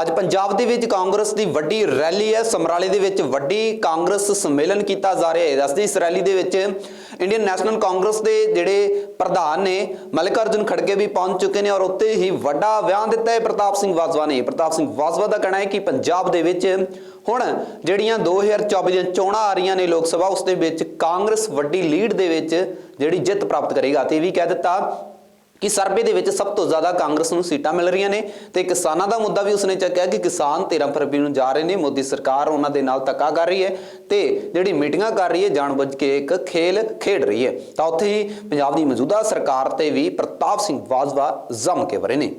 ਅੱਜ ਪੰਜਾਬ ਦੇ ਵਿੱਚ ਕਾਂਗਰਸ ਦੀ ਵੱਡੀ ਰੈਲੀ ਹੈ। ਸਮਰਾਲੇ ਦੇ ਵਿੱਚ ਵੱਡੀ ਕਾਂਗਰਸ ਸੰਮੇਲਨ ਕੀਤਾ ਜਾ ਰਿਹਾ ਹੈ। ਦੱਸਦੀ, ਇਸ ਰੈਲੀ ਦੇ ਵਿੱਚ ਇੰਡੀਅਨ ਨੈਸ਼ਨਲ ਕਾਂਗਰਸ ਦੇ ਜਿਹੜੇ ਪ੍ਰਧਾਨ ਨੇ, ਮਲਿਕਾਰਜੁਨ ਖੜਗੇ ਵੀ ਪਹੁੰਚ ਚੁੱਕੇ ਨੇ ਔਰ ਉੱਤੇ ਹੀ ਵੱਡਾ ਬਿਆਨ ਦਿੱਤਾ ਹੈ ਪ੍ਰਤਾਪ ਸਿੰਘ ਬਾਜਵਾ ਨੇ। ਪ੍ਰਤਾਪ ਸਿੰਘ ਬਾਜਵਾ ਦਾ ਕਹਿਣਾ ਹੈ ਕਿ ਪੰਜਾਬ ਦੇ ਵਿੱਚ ਹੁਣ ਜਿਹੜੀਆਂ 2024 ਦੀਆਂ ਚੋਣਾਂ ਆ ਰਹੀਆਂ ਨੇ ਲੋਕ ਸਭਾ, ਉਸ ਦੇ ਵਿੱਚ ਕਾਂਗਰਸ ਵੱਡੀ ਲੀਡ ਦੇ ਵਿੱਚ ਜਿਹੜੀ ਜਿੱਤ ਪ੍ਰਾਪਤ ਕਰੇਗਾ। ਤੇ ਇਹ ਵੀ ਕਹਿ ਦਿੱਤਾ ਕਿ ਸਰਵੇ ਦੇ ਵਿੱਚ ਸਭ ਤੋਂ ਜ਼ਿਆਦਾ ਕਾਂਗਰਸ ਨੂੰ ਸੀਟਾਂ ਮਿਲ ਰਹੀਆਂ ਨੇ ਤੇ ਕਿਸਾਨਾਂ ਦਾ ਮੁੱਦਾ ਵੀ ਉਸਨੇ ਚੱਕਿਆ ਕਿ ਕਿਸਾਨ 13 ਫਰਵਰੀ ਨੂੰ ਜਾ ਰਹੇ ਨੇ, ਮੋਦੀ ਸਰਕਾਰ ਉਹਨਾਂ ਦੇ ਨਾਲ ਧੱਕਾ ਕਰ ਰਹੀ ਹੈ ਤੇ ਜਿਹੜੀ ਮੀਟਿੰਗਾਂ ਕਰ ਰਹੀ ਹੈ, ਜਾਣਬੁੱਝ ਕੇ ਇੱਕ ਖੇਲ ਖੇਡ ਰਹੀ ਹੈ। ਤਾਂ ਉੱਥੇ ਹੀ ਪੰਜਾਬ ਦੀ ਮੌਜੂਦਾ ਸਰਕਾਰ ਤੇ ਵੀ ਪ੍ਰਤਾਪ ਸਿੰਘ ਬਾਜਵਾ ਜ਼ਮ ਕੇ ਵਰੇ ਨੇ।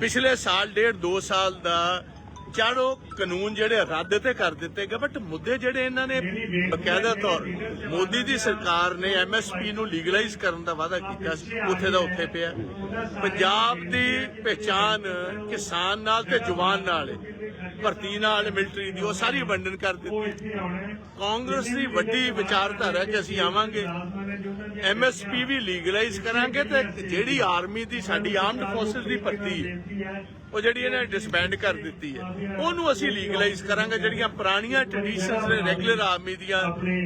ਪਿਛਲੇ ਸਾਲ, ਡੇਢ 2 ਸਾਲ ਦਾ ਚਾਰੋ ਕਾਨੂੰਨ ਜਿਹੜੇ ਰੱਦ ਤੇ ਕਰ ਦਿੱਤੇ ਗਏ ਬਟ ਮੁੱਦੇ ਜਿਹੜੇ ਇਹਨਾਂ ਨੇ ਬਕਾਇਦਾ ਤੌਰ ਮੋਦੀ ਦੀ ਸਰਕਾਰ ਨੇ ਐਮਐਸਪੀ ਨੂੰ ਲੀਗਲਾਈਜ਼ ਕਰਨ ਦਾ ਵਾਅਦਾ ਕੀਤਾ ਸੀ ਉੱਥੇ ਦਾ ਉੱਥੇ ਪਿਆ ਪੰਜਾਬ ਦੀ ਪਹਿਚਾਨ ਕਿਸਾਨ ਨਾਲ ਤੇ ਜਵਾਨ ਨਾਲ ਹੈ। ਭਰਤੀ ਨਾਲ ਮਿਲਟਰੀ ਦੀ ਉਹ ਸਾਰੀ ਵੰਡਨ ਕਰ ਦਿੱਤੀ। ਕਾਂਗਰਸ ਦੀ ਵੱਡੀ ਵਿਚਾਰਧਾਰਾ ਕਿ ਅਸੀਂ ਆਵਾਂਗੇ। ਐਮਐਸਪੀ ਵੀ ਲੀਗਲਾਈਜ਼ ਕਰਾਂਗੇ ਤੇ ਜਿਹੜੀ ਆਰਮੀ ਦੀ ਸਾਡੀ ਆਰਮਡ ਫੋਰਸਸ ਦੀ ਭਰਤੀ ਉਹ ਜਿਹੜੀ ਇਹਨੇ ਡਿਸਬੈਂਡ ਕਰ ਦਿੱਤੀ ਹੈ ਉਹਨੂੰ ਅਸੀਂ ਲੀਗਲਾਈਜ਼ ਕਰਾਂਗੇ। ਜਿਹੜੀਆਂ ਪੁਰਾਣੀਆਂ ਟ੍ਰੈਡੀਸ਼ਨਸ ਨੇ ਰੈਗੂਲਰ ਆਰਮੀ ਦੀਆਂ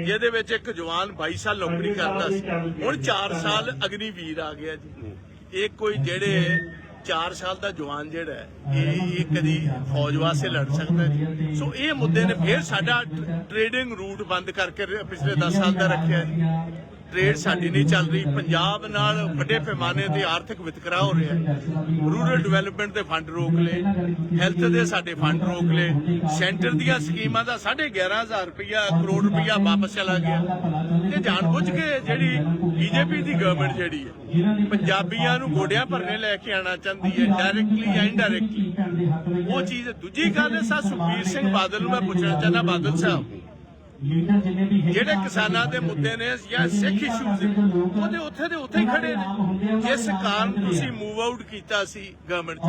ਜਿਹਦੇ ਵਿੱਚ ਇੱਕ ਜਵਾਨ 22 ਸਾਲ ਨੌਕਰੀ ਕਰਦਾ ਸੀ। ਹੁਣ 4 ਸਾਲ ਅਗਨੀਵੀਰ ਆ ਗਿਆ ਜੀ। ਇਹ ਕੋਈ ਜਿਹੜੇ 4 ਸਾਲ ਦਾ ਜਵਾਨ ਜਿਹੜਾ ਹੈ, ਇਹ ਇਹ ਕਦੀ ਫੌਜ ਵਾਸਤੇ ਲੜ ਸਕਦਾ ਜੀ ਸੋ ਇਹ ਮੁੱਦੇ ਨੇ ਫਿਰ ਸਾਡਾ ਟ੍ਰੇਡਿੰਗ ਰੂਟ ਬੰਦ ਕਰਕੇ ਪਿਛਲੇ 10 ਸਾਲ ਦਾ ਰੱਖਿਆ ਜੀ। ਟ੍ਰੇਡ ਸਾਡੀ ਨਹੀਂ ਚੱਲ ਰਹੀ। ਪੰਜਾਬ ਨਾਲ ਵੱਡੇ ਪੈਮਾਨੇ ਤੇ ਆਰਥਿਕ ਵਿਤਕਰਾ ਹੋ ਰਿਹਾ ਹੈ। ਰੂਰਲ ਡਿਵੈਲਪਮੈਂਟ ਦੇ ਫੰਡ ਰੋਕ ਲਏ। ਹੈਲਥ ਦੇ ਸਾਡੇ ਫੰਡ ਰੋਕ ਲਏ। ਸੈਂਟਰ ਦੀਆਂ ਸਕੀਮਾਂ ਦਾ 11500 ਰੁਪਇਆ ਕਰੋੜ ਰੁਪਇਆ ਵਾਪਸ ਚਲਾ ਗਿਆ। ਇਹ ਜਾਣਬੁੱਝ ਕੇ ਜਿਹੜੀ ਬੀਜੇਪੀ ਦੀ ਗਵਰਨਮੈਂਟ ਜਿਹੜੀ ਹੈ, ਪੰਜਾਬੀਆਂ ਨੂੰ ਗੋਡਿਆਂ ਭਰਨੇ ਲੈ ਕੇ ਆਣਾ ਚਾਹੁੰਦੀ ਹੈ ਡਾਇਰੈਕਟਲੀ ਜਾਂ ਇਨਡਾਇਰੈਕਟਲੀ ਉਹ ਚੀਜ਼ ਦੂਜੀ ਗੱਲ ਹੈ ਸਾ ਸੁਖਬੀਰ ਸਿੰਘ ਬਾਦਲ ਨੂੰ ਮੈਂ ਪੁੱਛਣਾ ਚਾਹੁੰਦਾ, ਬਾਦਲ ਸਾਹਿਬ। ਜਿਹੜੇ ਕਿਸਾਨਾਂ ਦੇ ਮੁੱਦੇ ਨੇ ਜਾਂ ਸਿੱਖ ਇਸ਼ੂਜ਼ ਨੇ ਉਹਦੇ ਉੱਥੇ ਦੇ ਉੱਥੇ ਹੀ ਖੜੇ ਨੇ। ਜਿਸ ਕਾਰਨ ਤੁਸੀਂ ਮੂਵ ਆਊਟ ਕੀਤਾ ਸੀ ਗਵਰਨਮੈਂਟ ਚ।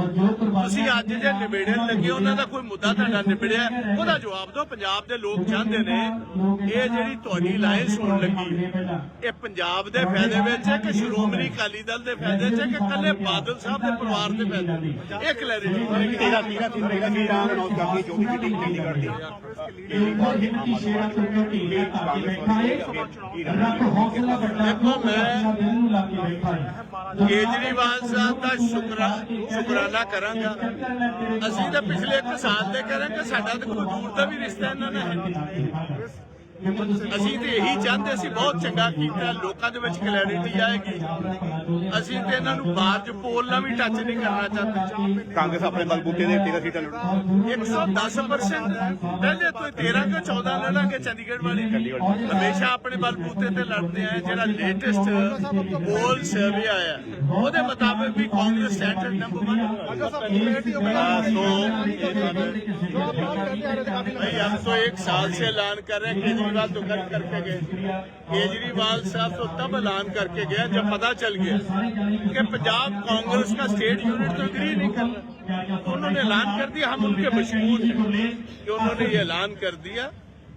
ਤੁਸੀਂ ਅੱਜ ਜੇ ਨਿਬੇੜਨ ਲੱਗੇ ਉਹਨਾਂ ਦਾ ਕੋਈ ਮੁੱਦਾ ਤੁਹਾਡਾ ਨਿਬੜਿਆ ਉਹਦਾ ਜਵਾਬ ਦਿਓ ਪੰਜਾਬ ਦੇ ਲੋਕ ਚਾਹੁੰਦੇ ਨੇ ਇਹ ਜਿਹੜੀ ਤੁਹਾਡੀ ਲਾਇੰਸ ਹੋਣ ਲੱਗੀ ਹੈ, ਇਹ ਪੰਜਾਬ ਦੇ ਫਾਇਦੇ ਵਿੱਚ ਹੈ ਕਿ ਸ਼੍ਰੋਮਣੀ ਅਕਾਲੀ ਦਲ ਦੇ ਫਾਇਦੇ ਚ ਹੈ ਕਿ ਕੱਲੇ ਬਾਦਲ ਸਾਹਿਬ ਦੇ ਪਰਿਵਾਰ ਦੇ ਫਾਇਦੇ? ਇਹ ਕਲੈਰਿਟੀ ਤੇਰਾ ਤੇਰਾ ਤੇਰਾ ਤੇਰਾ ਅਨਾਉਂਸ ਕਰਦੀ ਜੋ ਵੀ ਮੀਟਿੰਗ ਚੰਡੀਗੜ੍ਹ ਦੀ ਦੇਖੋ ਮੈਂ ਕੇਜਰੀਵਾਲ ਸਾਹਿਬ ਦਾ ਸ਼ੁਕਰਾ ਸ਼ੁਕਰਾਨਾ ਕਰਾਂਗਾ। ਅਸੀਂ ਤਾਂ ਪਿਛਲੇ ਇੱਕ ਸਾਲ ਦੇ ਕਰਾਂਗੇ ਸਾਡਾ ਤਾਂ ਕੋਈ ਦੂਰ ਦਾ ਵੀ ਰਿਸ਼ਤਾ ਇਹਨਾਂ ਨਾਲ ਹੈ ਅਸੀਂ ਤੇ ਇਹੀ ਚਾਹੁੰਦੇ ਸੀ ਬਹੁਤ ਚੰਗਾ ਕੀਤਾ ਲੋਕਾਂ ਦੇ ਵਿੱਚ ਕਲੈਰਿਟੀ ਆਏਗੀ। ਅਸੀਂ ਤੇ ਇਹਨਾਂ ਨੂੰ ਬਾਹਰ ਪੋਲ ਨਾਲ ਵੀ ਟੱਚ ਨਹੀਂ ਕਰਨਾ ਚਾਹੁੰਦੇ। ਕਾਂਗਰਸ ਆਪਣੇ ਬਲਬੂਤੇ ਦੇ ਟਿਕਾ ਸੀਟਾਂ ਲੜੂ 110% ਪਹਿਲੇ ਤੋਂ 13 ਕਿ 14 ਲੜਾਂਗੇ ਚੰਡੀਗੜ੍ਹ ਵਾਲੀ। ਹਮੇਸ਼ਾ ਆਪਣੇ ਬਲਬੂਤੇ ਤੇ ਲੜਦੇ ਆ ਜਿਹੜਾ ਲੇਟੈਸਟ ਪੋਲ ਸਰਵੇ ਆਇਆ। ਉਹਦੇ ਮੁਤਾਬਕ ਵੀ ਕਾਂਗਰਸ ਸੈਂਟਰ ਨੰਬਰ 1 ਸੋ ਭਾਈ ਹਮ ਤੋਂ 1 ਸਾਲ ਸੇ ਐਲਾਨ ਕਰ ਰਹੇ ਕਿ केजरीवाल तो कर करके गए। केजरीवाल साहब तो तब ऐलान करके गया जब पता चल गया कि पंजाब कांग्रेस का स्टेट यूनिट तो एग्री नहीं कर रहा। तो उन्होंने ऐलान कर दिया, हम उनके मशहूर हैं। कि उन्होंने ये ऐलान कर दिया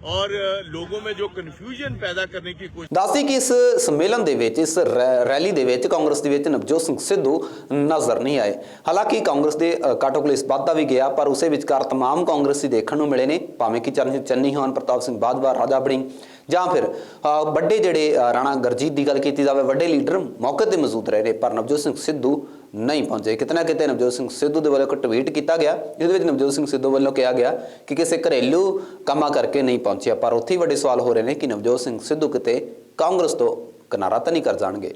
और लोगों में जो कंफ्यूजन पैदा करने की कोशिश ਦੱਸਦੀ ਕਿ ਇਸ ਸੰਮੇਲਨ ਦੇ ਵਿੱਚ ਇਸ ਰੈ- ਰੈਲੀ ਦੇ ਵਿੱਚ ਕਾਂਗਰਸ ਦੇ ਵਿੱਚ ਨਵਜੋਤ ਸਿੰਘ ਸਿੱਧੂ ਨਜ਼ਰ ਨਹੀਂ ਆਏ ਹਾਲਾਂਕਿ ਕਾਂਗਰਸ ਦੇ ਅ, ਕਾਟੋਕਲ ਇਸ ਵਾਧਾ ਵੀ ਗਿਆ ਪਰ ਉਸੇ ਵਿਚਕਾਰ तमाम ਕਾਂਗਰਸੀ ਦੇਖਣ ਨੂੰ ਮਿਲੇ ਨੇ ਭਾਵੇਂ ਕਿ ਚਰਨਜੀਤ ਚੰਨੀ ਹੋਣ ਪ੍ਰਤਾਪ ਸਿੰਘ ਬਾਜਵਾ ਰਾਜਾ ਬੜਿੰਗ ਜਾਂ ਫਿਰ ਅ, ਵੱਡੇ ਜਿਹੜੇ ਅ, ਰਾਣਾ ਗਰਜੀਤ ਦੀ ਗੱਲ ਕੀਤੀ ਜਾਵੇ ਵੱਡੇ ਲੀਡਰ ਮੌਕੇ ਤੇ ਮੌਜੂਦ ਰਹੇ ਨੇ ਪਰ ਨਵਜੋਤ ਸਿੰਘ ਸਿੱਧੂ ਨਹੀਂ ਪਹੁੰਚੇ। ਕਿਤੇ ਨਾ ਕਿਤੇ ਨਵਜੋਤ ਸਿੰਘ ਸਿੱਧੂ ਦੇ ਵੱਲੋਂ ਇੱਕ ਟਵੀਟ ਕੀਤਾ ਗਿਆ, ਜਿਹਦੇ ਵਿੱਚ ਨਵਜੋਤ ਸਿੰਘ ਸਿੱਧੂ ਵੱਲੋਂ ਕਿਹਾ ਗਿਆ ਕਿ ਕਿਸੇ ਘਰੇਲੂ ਕੰਮਾਂ ਕਰਕੇ ਨਹੀਂ ਪਹੁੰਚਿਆ, ਪਰ ਉੱਥੇ ਹੀ ਵੱਡੇ ਸਵਾਲ ਹੋ ਰਹੇ ਨੇ ਕਿ ਨਵਜੋਤ ਸਿੰਘ ਸਿੱਧੂ ਕਿਤੇ ਕਾਂਗਰਸ ਤੋਂ ਕਿਨਾਰਾ ਤਾਂ ਨਹੀਂ ਕਰ ਜਾਣਗੇ।